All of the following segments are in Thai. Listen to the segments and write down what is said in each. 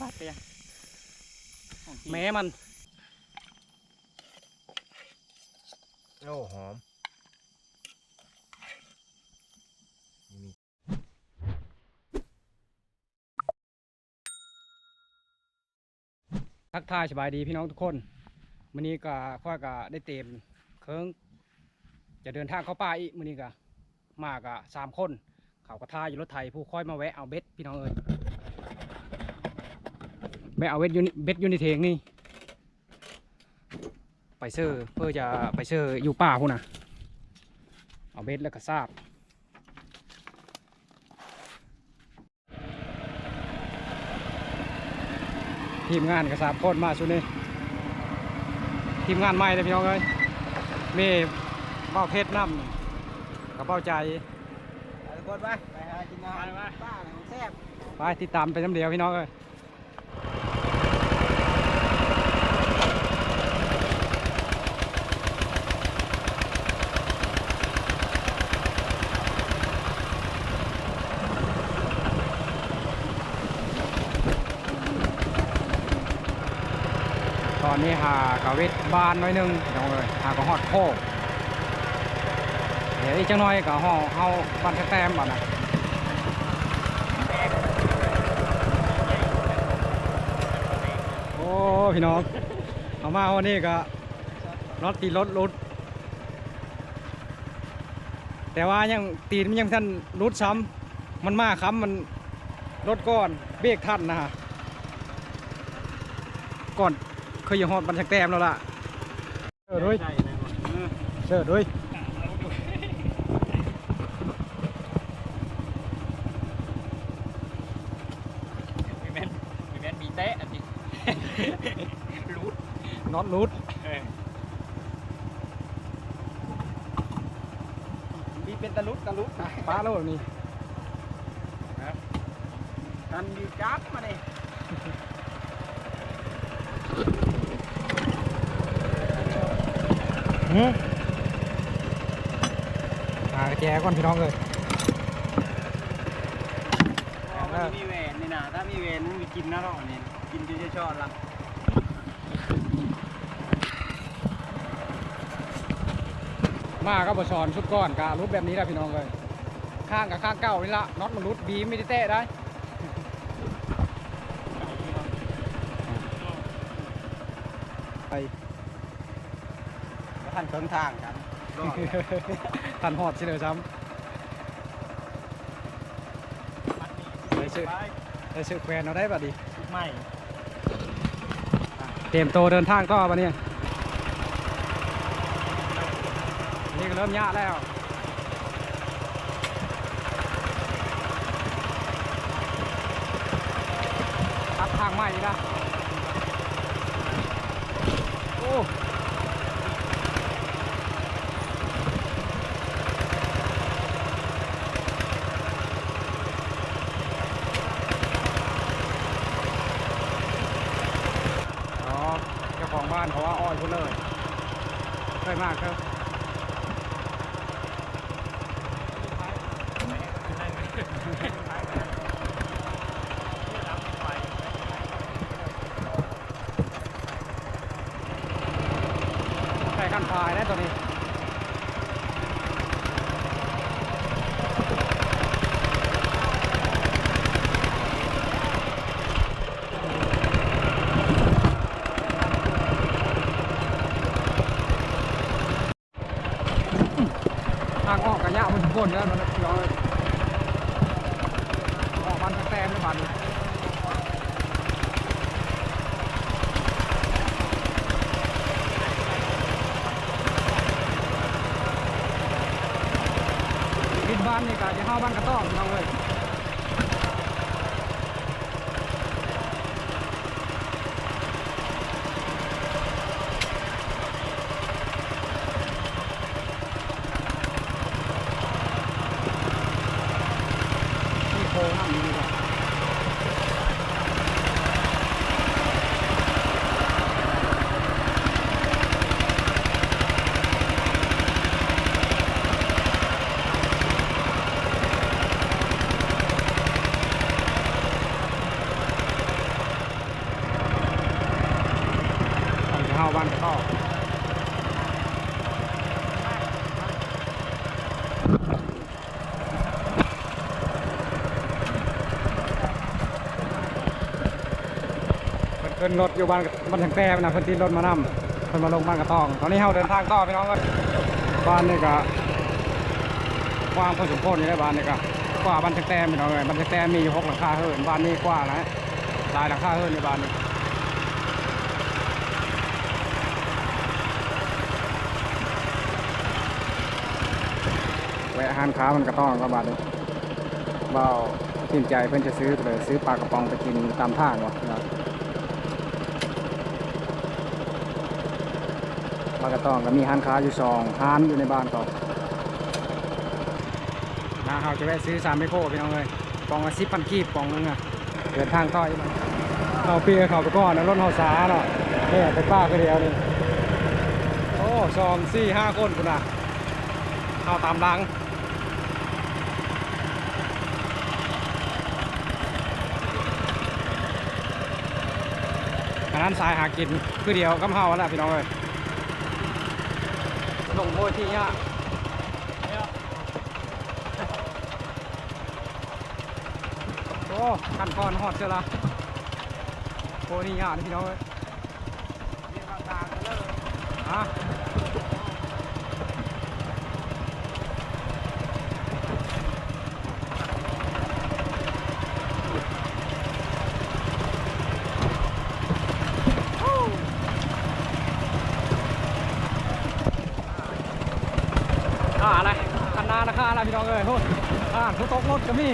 ฟาดไปยังของจริงแม้มัน โอ้หอมนี่มีทักทายสบายดีพี่น้องทุกคนมื้อนี้ก็ค่อยก็ได้เต็มเคิงจะเดินทางเข้าป่าอีกมื้อนี้ก็มากะสามคน เขาก็ท่าอยู่รถไถผู้ค่อยมาแวะเอาเบ็ดพี่น้องเอ้ย แวะเอาเบ็ดอยูนิเบ็ดอยูนิเทงนี่ไปเซอร์เพื่อจะไปเซอร์อยู่ป่าพุ่นน่ะเอาเบ็ดแล้วก็ซาบทีมงานก็สามคนมาชุดนี้ทีมงานใหม่เลยพี่น้องเอ้ยมีเบ้าเพชรน้ำกับเบ้าใจไปทุกคนไปไปหากินอาหารป้าหนังแซ่บไปติดตามไปน้ำเดียวพี่น้องเอ้ย ตอนนี้หากะเวทบานน้อยนึงพี่น้องเอ้ยหาก็ฮอดโคกเดี๋ยวอีกจังน้อยก็ห่อเฮาบันแต้มบ่นะโอ้พี่น้องเอามาวันนี้ก็รถตีรถรุด แต่ว่ายังตีนมันยังท่านรุดซ้ำมันมาค้ำมันรถก้อนเบรกทันนะฮะก่อน เคยอยังหอดบันชักแต้มแล้วล่ะเชิดด้วยใช่นะเชิดด้วยมีแมนมีแมนมีเตะอันนี้รูดน็อตรุดเออมีเป็นตะลุดตะลุดนะป้าแล้วแบบนี้ทันดีจับมาเนี่ย หืมหากระแจก่อนพี่น้องเลยมันมีแหวนนี่นะถ้ามีแหวนมันมีกินนะเนาะนี่กินที่จะชอบละมาก็บสอนชุดก้อนกะรุดแบบนี้แหละพี่น้องเลยข้างกับข้างเก้านี่ละน็อตมันรุดบีมไม่ได้เตะได้ ไป แล้ว ท่านเคิงทางกันรอดทันหอดเฉลยซ้ำได้ชื่อได้ชื่อแควนเอาได้บัดดีไม่เตรียมโตวเดินทางต่อปะเนี่ยนี่ก็เริ่มยากแล้วตัดทางใหม่อีกนะโอ้อ๋อ เพิ่นขึ้นรถอยู่บ้านบ้านทางแต้นะเพิ่นที่รถมานำเพิ่นมาลงบ้านกระตอง ตอนนี้เฮาเดินทางต่อพี่น้องกันบ้านนี่ก็กว้างพอสมควรอยู่ในบ้านนี่ก็กว่าบ้านทางแต้พี่น้องเอ้ยบ้านทางแต้มีอยู่หกหลังคาเฮิรนบ้านนี้กว้างนะหลายหลังคาเฮิรนในบ้านนี้ แวะห้านค้ามันก็ต้องก็บาทเลยเบาทิมใจเพื่อนจะซื้อเลยซื้อปลากระป๋องไปกินตามท่างวะนะปลากระต้องก็มีห้านค้าอยู่สองห้านอยู่ในบ้านเขานะเขาจะแวะซื้อสามไมโครพี่น้องเลยกล่องละสิบพันกีบกล่องนึงอะเดินทางต่ออีกมันเราเปียเขาไปก่อนนะรถเขาสาเนาะเนี่ยไปป้าก็เดียวนี่โอ้สองสี่ห้าคนคุณอะเข้าตามหลัง อันนั้นสายหากินคือเดียวกับเฮาแหละพี่น้องเลยลงโพยที่ยะโอ้ขันคอนหอดเชียวละโพยนี่ยะนี่พี่น้องเอ้ยฮะ อ่าอะไรคันนานะค่า องเอ้ยโหอ่าทุกตกรถก็มี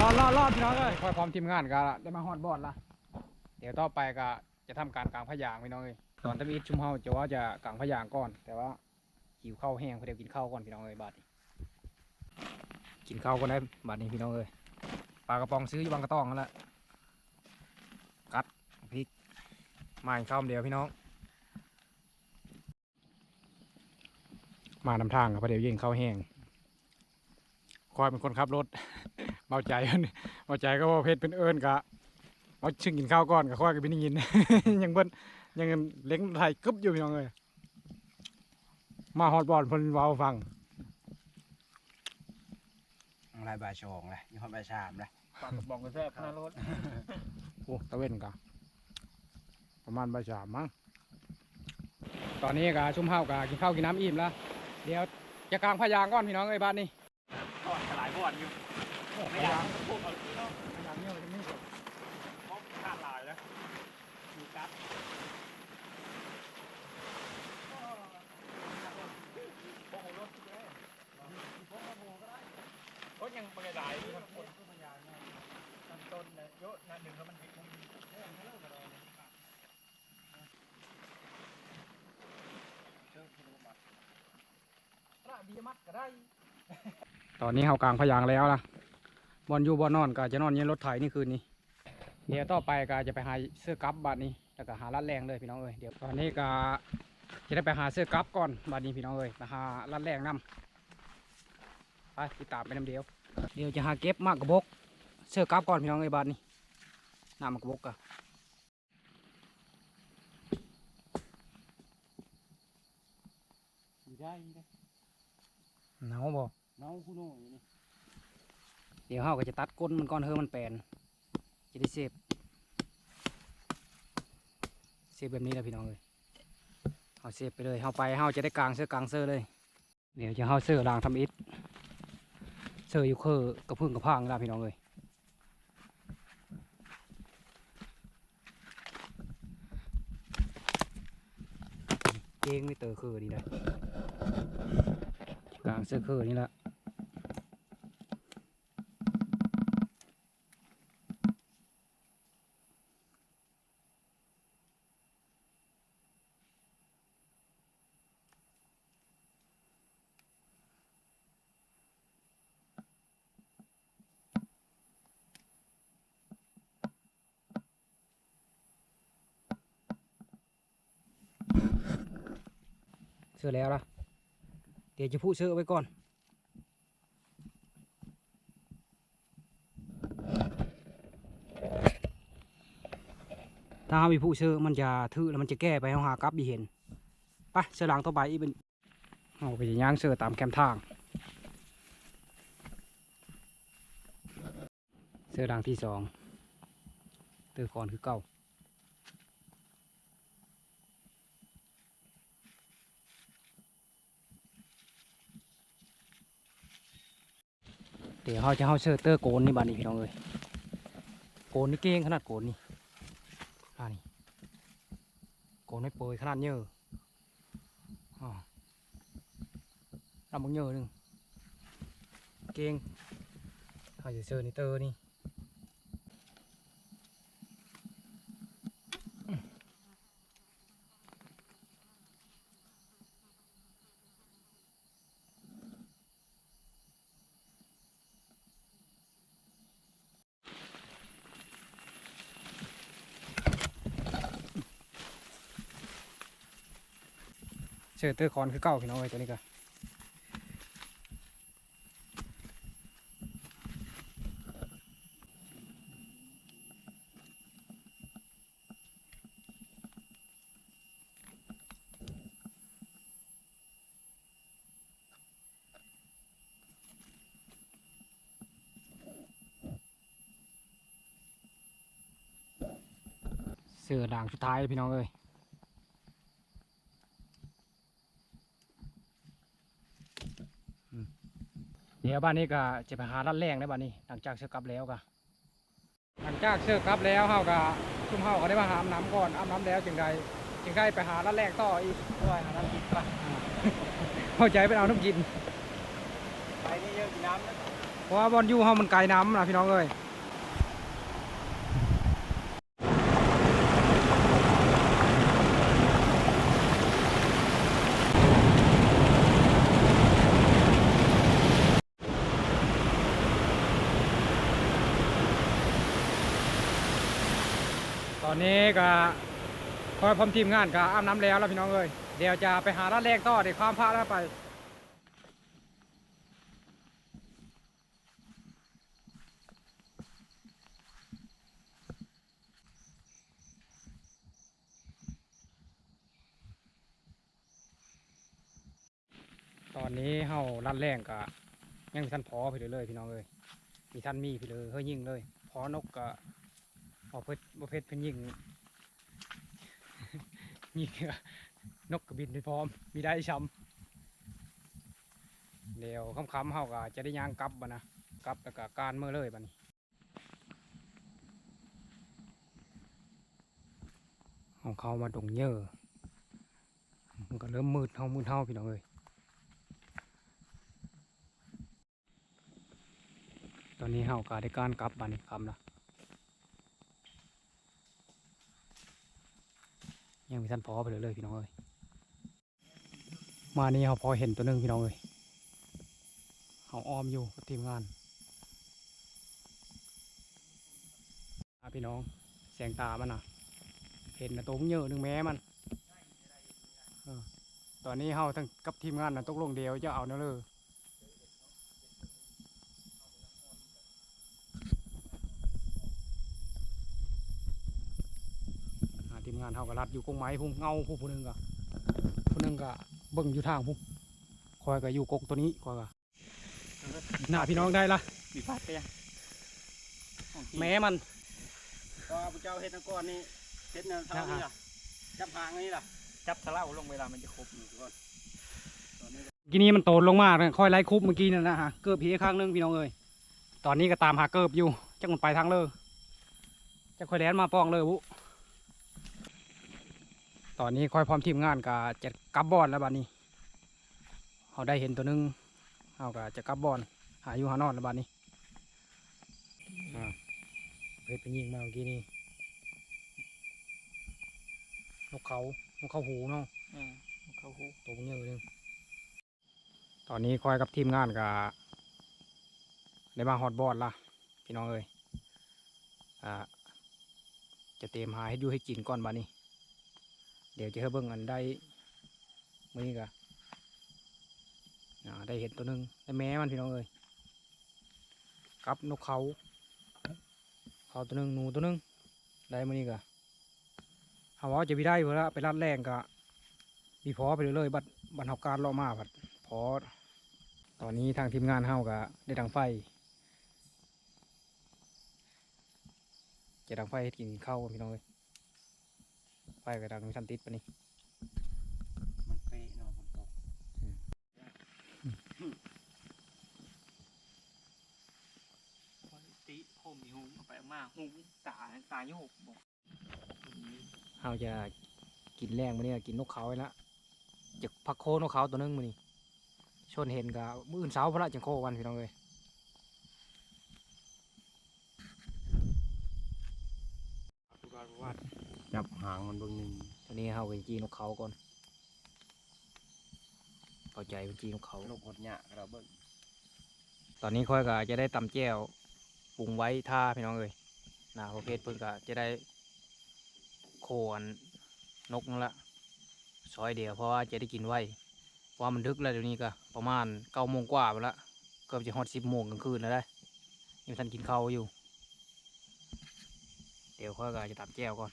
รอดรอดรอดพี่น้องเอ้ยคอยพร้อ มทีมงานก็ได้มาฮอดบอดละเดี๋ยวต่อไปก็จะทำการกลางพยางพี่น้องเอ้ยตอนทำอิฐชุมเฮาจะว่าจะกลางพยางก่อน แต่ว่าหิวข้าวแห้งเพื่อเดี๋ยวกินข้าวก่อนพี่น้องเอ้ยบาดนี้กินข้าวก่อนได้บาดนี้พี่น้องเอ้ยปลากระป๋องซื้ออยู่บางกระต้องนั่นแหละกัดพริกมาอีกข้าวเดียวพี่น้อง มานำทางครับเพราะเดี๋ยวยิงข้าวแห้งคอยเป็นคนขับรถเบาใจ พิ่นเบาใจก็ว่าเพชรเป็นเอิญกะเอาชึงกินข้าวก่อนกับข้อยก็เป็นยิน ยังเบิ้นยังเล้งไทยกึบอยู่พี่น้องเลยมาฮอดบอลเพิ่นเว้าฟังอะไรบาชองเลยยี่ห้อใบชามเลยปากกระบอกกระแทกหน้ารถโอ้ตะเว้นกะประมาณบ่ายสามมั้งตอนนี้กะชุ่มห้าวกะกินข้าวกินน้ำอิ่มแล้วเดี๋ยวจะกลางพะยางก่อนพี่น้องเอ้ยบ้านนี้ ทอดหลายบอดอยู่ไม่อยากพวกเอาที่นอก พะยางเนี่ยมันจะมี เพราะขาดหลายแล้วมีกั๊ดโอ้โหรถที่แย่รถยังไม่ได้อยู่ทั้งคนต้นต้น เลยเยอะนั่นหนึ่งแล้วมันมีมันมีตอนนี้เขากลางพะยางแล้วนะบอลอยู่บอลนอนก็จะนอนอยืนรถไถนี่คืนนี้เดี๋ยวต่อไปก็จะไปหาเสื้อกั๊บบัดนี้แล้วก็หาลัดแรงเลยพี่น้องเอ้ยเดี๋ยวตอนนี้ก็จะได้ไปหาเสื้อกั๊บก่อนบัดนี้พี่น้องเอ้ยมาหาลัดแรงนํไปติดตามไปน้ำเดียว เดี๋ยวจะหาเก็บมากกระบกเสื้อกั๊บก่อนพี่น้องเอ้ยบัดนี้ น้ำมากระบกอะได้ได้หนาวบ่น้องคุณโน่อยู่นี่เดี๋ยวเฮาก็จะตัดก้นมันก่อนเฮอมันแปลนจะได้เซฟเซฟแบบนี้แหละพี่น้องเอ้ยเฮาเซฟไปเลยเฮาไปเฮาจะได้กลางเสื้อกลางเสื้อเลย เดี๋ยวจะเฮาเสื้อลางทำอิฐเสื้ออยู่เคอกระพึ่งกระพังแล้วพี่น้องเอ้ย เก้งไม่เตอคือดีนะกลางเสื้อคือนี่แหละ เสื้อแล้วล่ะเดี๋ยวจะพูดเสื้อไว้ก่อนถ้าเรามีผู้เสื้อมันจะถือแล้วมันจะแก้ไปเอาหากลับดีเห็นไปเสื้อหลังต่อไปอีกเป็นเอาไปย่างเสื้อตามแคมทาง เสื้อหลังที่สองเตือก่อนคือเก่า ดี๋ยวเขาจะเอาเชอร์เตอร์โกนนี่บ้านนี้พี่น้องเลยโกนนี่เก่งขนาดโกนนี่อันนี่โกนไม่เปยขนาดเยอะอ๋อลำบังเยอะหนึงเก่งเขาจะเชอร์นี่เตอร์นี่ เสือเตอร์คอนคือเก่าพี่น้องเอ้ยตัวนี้ก็เสือด่างสุดท้ายพี่น้องเอ้ย ดี๋ยวบ้านนี้ก็จะไปหาลัดแรงในบ้านนี้ หลังจากเสื้อกลับแล้วก็หลังจากเสื้อกลับแล้วเฮาก็ซุ่มเฮาก็ได้มาหาอาบน้ำก่อนอาบน้ำแล้วจึงได้จึงได้ไปหาลัดแรงต่ออีกด้วยหาน้ำกินป่ะเข้าใจไปเอาน้ำกินไปนี่เยอะกินน้ำนะเพราะว่าบอลยูเฮามันไกลน้ำนะพี่น้องเอ้ย นี้ก็คอยพร้อมทีมงานก็อาบน้ำแล้วแล้วพี่น้องเอ้ยเดี๋ยวจะไปหาลัดแรงต่อเดี๋ยวความพระแล้วไปตอนนี้เฮาลัดแรงกะยังมีท่านพอไปเลยเลยพี่น้องเอ้ยมีท่านมีไปเลยเฮ้ยยิ่งเลยพอนกกะ พอเพชรบ่เพชรเพิ่นยิงยิงกะนกกระบินไปพร้อม มีได้ช้ำเดี๋ยวค่ำๆเฮากะจะได้ย่างกลับบ่นะกลับแล้วก็การเมื่อเลยบัดนี้ของเขามาดงเยอะมันก็เริ่มมืดเฮามืดเฮาพี่น้องเอ้ยตอนนี้เฮาก็ได้การกลับบัดนคำละ ยังมีท่านพอไปเลยเลยพี่น้องเอ้ยมานี่เฮาพอเห็นตัวหนึงพี่น้องเอ้ยเฮาอ้อมอยู่กับทีมงานพี่น้องแสงตามันน่ะ เห็นนะตัวมันเยอะหนึ่งแม้มันตอนนี้เฮาทั้งกับทีมงานน่ะตกลงเดียวจะเอาเนาะเลย ทีมงานเฮาก็รัดอยู่กงไม้พุ่งเงาผู้ผู้หนึงก็ผู้หนึงก็เบิ่งอยู่ทางพุ่งคอยก็อยู่กกตัวนี้คอยก็หน้าพี่น้องได้ละมีพัดไปยังแม้มันก็พระเจ้าเฮ็ดนักก้อนนี่เฮ็ดแนวทางนี้ล่ะจับหางนี่ล่ะจับทะเลาลงเวลามันจะครบนี่ก่อนตอนนี้กินนี้มันโตนลงมากเลยคอยไล่คุบเมื่อกี้นั่นนะฮะเกิบพีข้างหนึงพี่น้องเอ้ยตอนนี้ก็ตามหาเกิบอยู่จักมันไปทางเลยจะคอยแดนมาปองเลยบุ ตอนนี้คอยพร้อมทีมงานก็จะกลับบอลแล้วบัดนี้เขาได้เห็นตัวหนึงเขาก็จะกลับบอลหาอยู่หานอนแล้วบัดนี้อ่าเพชรเป็นยิงมาเมื่อกี้นี่นกเขานกเขาหูเนาะอืมเขาหูตัวเยอะเลยตอนนี้คอยกับทีมงานกับได้มาฮอตบอดละพี่น้องเอ้ยอ่าจะเตรียมหาให้ดูให้กินก่อนบานี้เดี๋ยวจะให้เบิ่งอันได้มือนี้กะอ่าได้เห็นตัวหนึงได้แม้มันพี่น้องเอ้ยกับนกเขาเขาตัวหนึงหนูตัวหนึงได้มานี่กะหาว่าจะไปได้เวลาไปรัดแรงกะมีพอไปเรื่อยๆบัดบัดเฮาการลาะมาผัดพอตอนนี้ทางทีมงานเฮากะได้ดังไฟจะดังไฟให้กินข้าวพี่น้องเอ้ย ไฟกระดังชันติดปะนี่มันเป๊ะเนาะฝนตกติผมมีหูไปมากหูตาตาโยกบอกเฮาจะกินแรงมาเนี่ยกินนกเขาไว้ละจะพักโคนกเขาตัวหนึงมานี่ชนเห็นกะมื้ออื่นเช้าพระจังโคกันพี่น้องเอ้ย หางมันเบิ่งหนึงตอนนี้เฮาไปจีนกเขาก่อนเข้าใจเป็นจีนกเขานกหดหยะเราเบิ่งตอนนี้ค่อยก็จะได้ตำแจ่วปรุงไว้ท่าพี่น้องเอ้ยนะโอเคเพิ่นก็จะได้โคนนกนั่นละซอยเดียวเพราะว่าจะได้กินไว้เพราะว่ามันดึกแล้วเดี๋ยวนี้ก็ประมาณเก้าโมงกว่าไปละเกือบจะฮอดสิบโมงกลางคืนแล้วได้ยังทันกินข้าวอยู่ เดี๋ยวค่อยก็จะตำแจ่วก่อน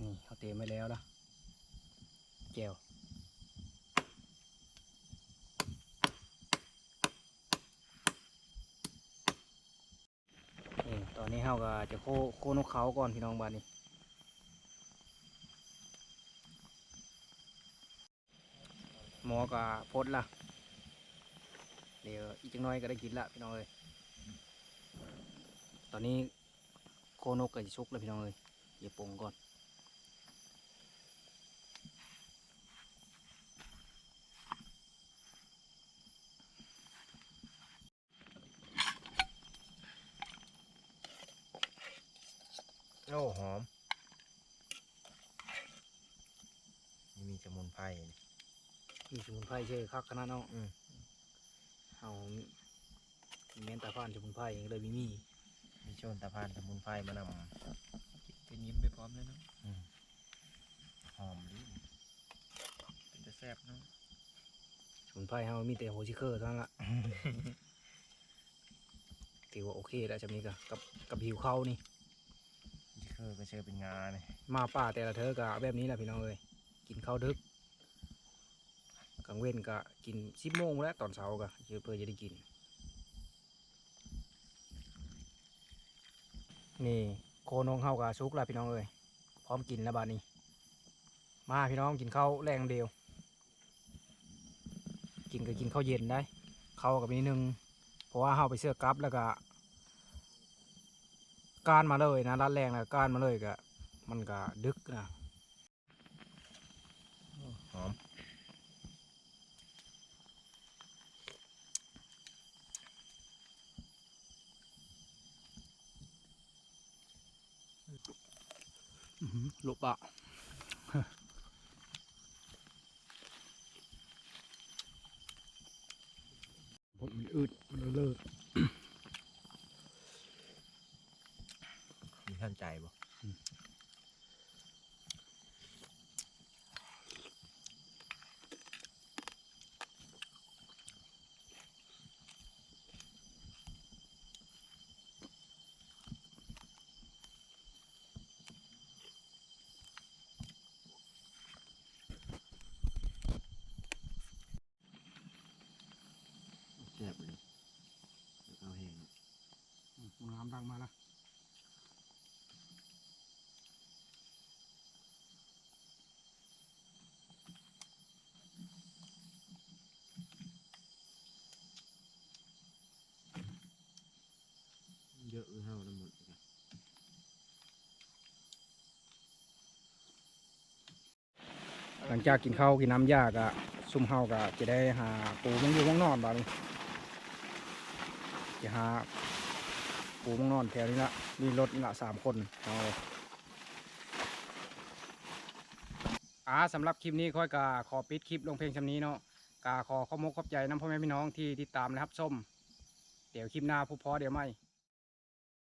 นี่เขาเตรียมไว้แล้วละแก้วนี่ตอนนี้ เฮาก็จะโคโคนกเขาก่อนพี่น้องบ้านนี้หมอก็พดละเดี๋ยวอีกจังน้อยก็ได้กินละพี่น้องเอ้ยตอนนี้โคนกก็จะชุกแล้วพี่น้องเอ้ยอย่าปรุงก่อน โอ้หอม นี่มีสมุนไพรนี่มีสมุนไพรเชื่อคักขนาดเนาะอืมเอามีแมนตาพานสมุนไพรอย่างเลยมีมีมีโชนตะพานสมุนไพรมานำเป็นยิ้มไปพร้อมเลยเนาะหอมดิเป็นจะแซ่บเนาะสมุนไพรเฮามีแต่โฮชิเคอร์เท่านั้นละถือว่าโอเคแล้วจะมีกับกับกับหิวเข้าวนี่นี่คื อก็เชื่อเป็นงานี่ยมาป่าแต่ละเธอก็แบบนี้แหละพี่น้องเอ้ยกินข้าวดึกกลางเว้นก็กินสิบโมงแล้วตอนเช้าก็เพื่อเพื่อจะได้กิน นี่โคนงเฮากับซุกแล้วพี่น้องเอ้ยพร้อมกินแล้วบาดนี้ มาพี่น้องกินข้าวแรงเดียว กินก็กินข้าวเย็นได้ข้าวกับนิดนึงเพราะว่าเฮาไปเสื้อกลับแล้วก็ การมาเลยนะรัดแรงแล้วการมาเลยก็มันก็ดึกนะหอมหลบอะผมมันอืดมันเลิก มีท่าน ใจบ่ แซ่บเลยเอาแห้ง น้ำดังมาละ เยอะเลยเท่านั้นหมดเลย ห ลังจากกินข้าวกินน้ำยากอะซุ่มเฮากะจะได้หาปูมังอยู่มังนอนบ้านี้จะหาปูมังนอนแถวนี้ละมีรถละสามคนเอาอ่าสำหรับคลิปนี้ค่อยกาขอปิดคลิปลงเพลงชำนี้เนาะกาขอข้อบมกขอบใจน้ำพ่อแม่พี่น้องที่ติดตามนะครับส้มเดี๋ยวคลิปหน้าผู้พอเดี๋ยวไม่